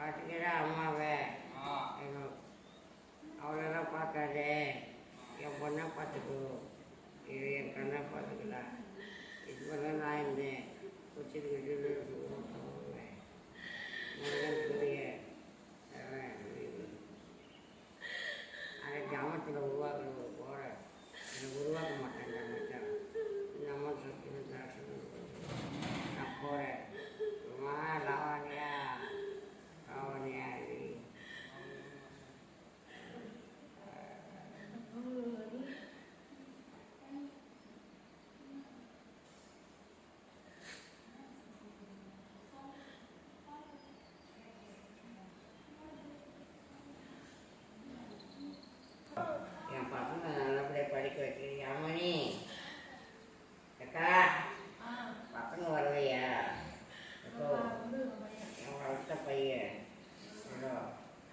பார்த்துக்கிறா அம்மாவை. அவ்வளோதான் பார்க்காது. என் பொண்ணை பார்த்துக்கணும் இது என் கண்ணை பார்த்துக்கலாம் இது பண்ண நான் இருந்தேன் குச்சிட்டு முருகன் பெரிய அதை கிராமத்தில் உருவாக்குற ஒரு போகிற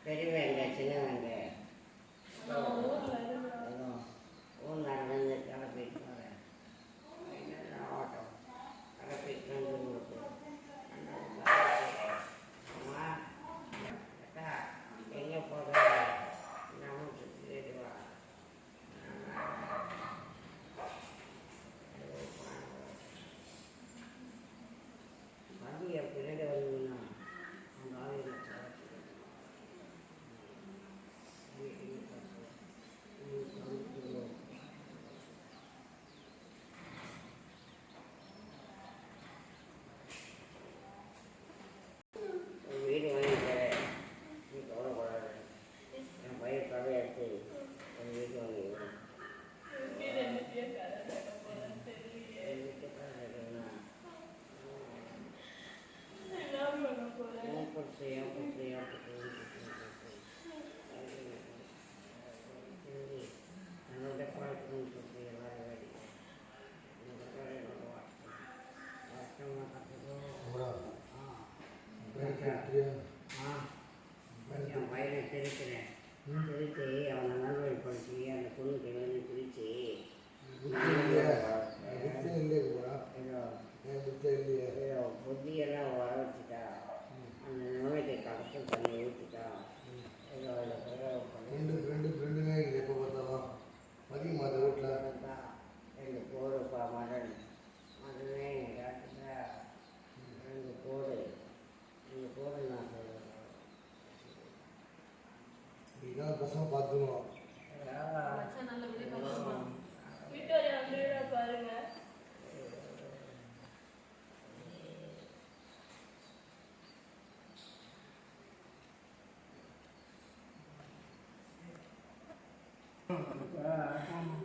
在这边来吃饭别着急，别着急，别着急，别着急。பிரித்து அவனை நல்வழிப்படுத்தி அந்த பொண்ணுக்கு எழுதி பிரித்து ஏதோ புத்தியெல்லாம் வர வச்சுட்டா. அந்த நோய்க்கு கஷ்டம் பண்ணி ஊற்றிட்டா ஏதோ ரெண்டு ரெண்டு ரெண்டுமே எப்போ பார்த்தாலும் அதிகமாக ரோட்டில் இருந்தால் ரெண்டு போகிறப்பா மடன் ஆமாம்